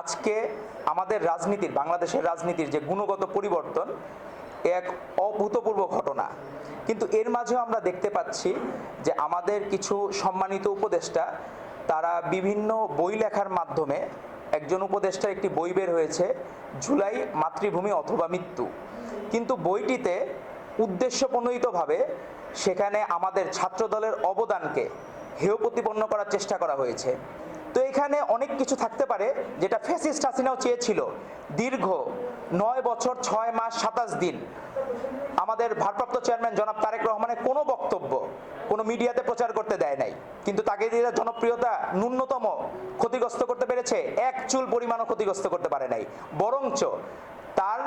আজকে আমাদের রাজনীতির, বাংলাদেশের রাজনীতির যে গুণগত পরিবর্তন এক অভূতপূর্ব ঘটনা। কিন্তু এর মাঝেও আমরা দেখতে পাচ্ছি যে আমাদের কিছু সম্মানিত উপদেষ্টা, তারা বিভিন্ন বই লেখার মাধ্যমে একজন উপদেষ্টার একটি বই বের হয়েছে জুলাই মাতৃভূমি অথবা মৃত্যু। কিন্তু বইটিতে উদ্দেশ্যপ্রণোদিতভাবে সেখানে আমাদের ছাত্রদলের অবদানকে হেয় প্রতিপন্ন করার চেষ্টা করা হয়েছে। তো এখানে অনেক কিছু থাকতে পারে যেটা ফ্যাসিস্ট হাসিনাও চেয়েছিল। দীর্ঘ নয় বছর, ছয় মাস, সাতাশ দিন। আমাদের ভারপ্রাপ্ত চেয়ারম্যান জনাব তারেক রহমানের কোনো বক্তব্য কোনো মিডিয়াতে প্রচার করতে দেয় নাই। কিন্তু তাকে দিয়ে জনপ্রিয়তা ন্যূনতম ক্ষতিগ্রস্ত করতে পেরেছে, এক চুল পরিমাণও ক্ষতিগ্রস্ত করতে পারে নাই। বরঞ্চ তার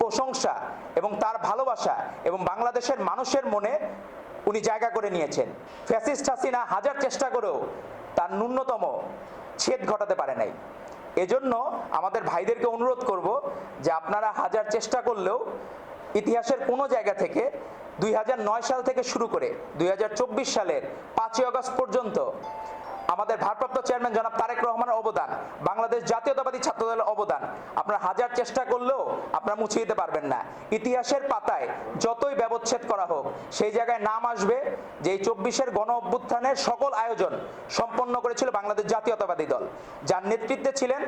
প্রশংসা এবং তার ভালোবাসা এবং বাংলাদেশের মানুষের মনে উনি জায়গা করে নিয়েছেন। ফ্যাসিস্ট হাসিনা হাজার চেষ্টা করেও তার ন্যূনতম ছেদ ঘটাতে পারে নাই। এজন্য আমাদের ভাইদেরকে অনুরোধ করব যে আপনারা হাজার চেষ্টা করলেও ইতিহাসের কোনো জায়গা থেকে দুই হাজার নয় সাল থেকে শুরু করে দুই হাজার চব্বিশ সালের পাঁচই আগস্ট পর্যন্ত আমাদের ভারপ্রাপ্ত চেয়ারম্যান জনাব তারেক রহমানের অবদান, বাংলাদেশ জাতীয়তাবাদী ছাত্রদলের অবদান। আপনারা হাজার চেষ্টা করলেও আপনারা মুছে দিতে পারবেন না। ইতিহাসের পাতায় যতই ব্যবচ্ছেদ করা হোক, সেই জায়গায় নাম আসবে যে এই চব্বিশের গণ অভ্যুত্থানের সকল আয়োজন সম্পন্ন করেছিল বাংলাদেশ জাতীয়তাবাদী দল। যার নেতৃত্বে ছিলেন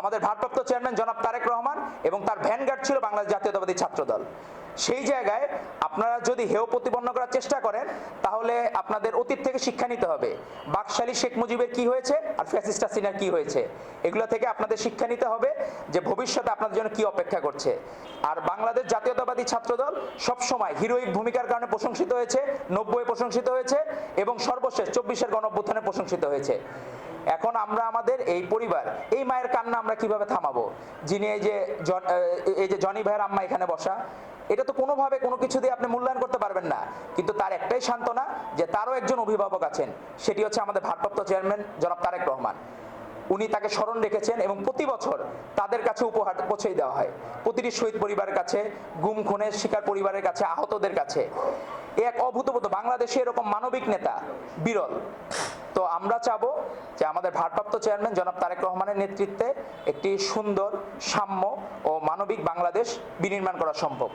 আমাদের ভারপ্রাপ্ত চেয়ারম্যান জনাব তারেক রহমান এবং তার ভ্যানগার্ড ছিল বাংলাদেশ জাতীয়তাবাদী ছাত্রদল। সেই জায়গায় আপনারা যদি হেয় প্রতিপন্ন করার চেষ্টা করেন, তাহলে আপনাদের অতীত থেকে শিক্ষা নিতে হবে। বাকশালী শেখ মুজিবের কি হয়েছে আর ফ্যাসিস্ট হাসিনার কি হয়েছে, এগুলো থেকে আপনাদের শিক্ষা নিতে হবে যে ভবিষ্যতে আপনাদের জন্য কি অপেক্ষা করছে। আর বাংলাদেশ জাতীয়তাবাদী ছাত্রদল সবসময় হিরোইক ভূমিকার কারণে প্রশংসিত হয়েছে নব্বই প্রশংসিত হয়েছে এবং সর্বশেষ চব্বিশের গণ অভ্যুত্থানে প্রশংসিত হয়েছে। এখন আমরা আমাদের এই পরিবার, এই মায়ের কান্না আমরা কীভাবে থামাবো? যিনি এই যে এই যে জনি ভাইয়ের আম্মা এখানে বসা এটা তো কোনোভাবে কোনো কিছু দিয়ে আপনি মূল্যায়ন করতে পারবেন না। কিন্তু তার একটাই সান্ত্বনা যে তারও একজন অভিভাবক আছেন, সেটি হচ্ছে আমাদের ভারপ্রাপ্ত চেয়ারম্যান জনাব তারেক রহমান। উনি তাকে স্মরণ রেখেছেন এবং প্রতি বছর তাদের কাছে উপহার পৌঁছে দেওয়া হয়। প্রতিটি শহীদ পরিবারের কাছে, গুম, খুনের শিকার পরিবারের কাছে, আহতদের কাছে। এ এক অভূতপূর্ব, বাংলাদেশে এরকম মানবিক নেতা বিরল। তো আমরা চাবো যে আমাদের ভারপ্রাপ্ত চেয়ারম্যান জনাব তারেক রহমানের নেতৃত্বে একটি সুন্দর, সাম্য ও মানবিক বাংলাদেশ বিনির্মাণ করা সম্ভব।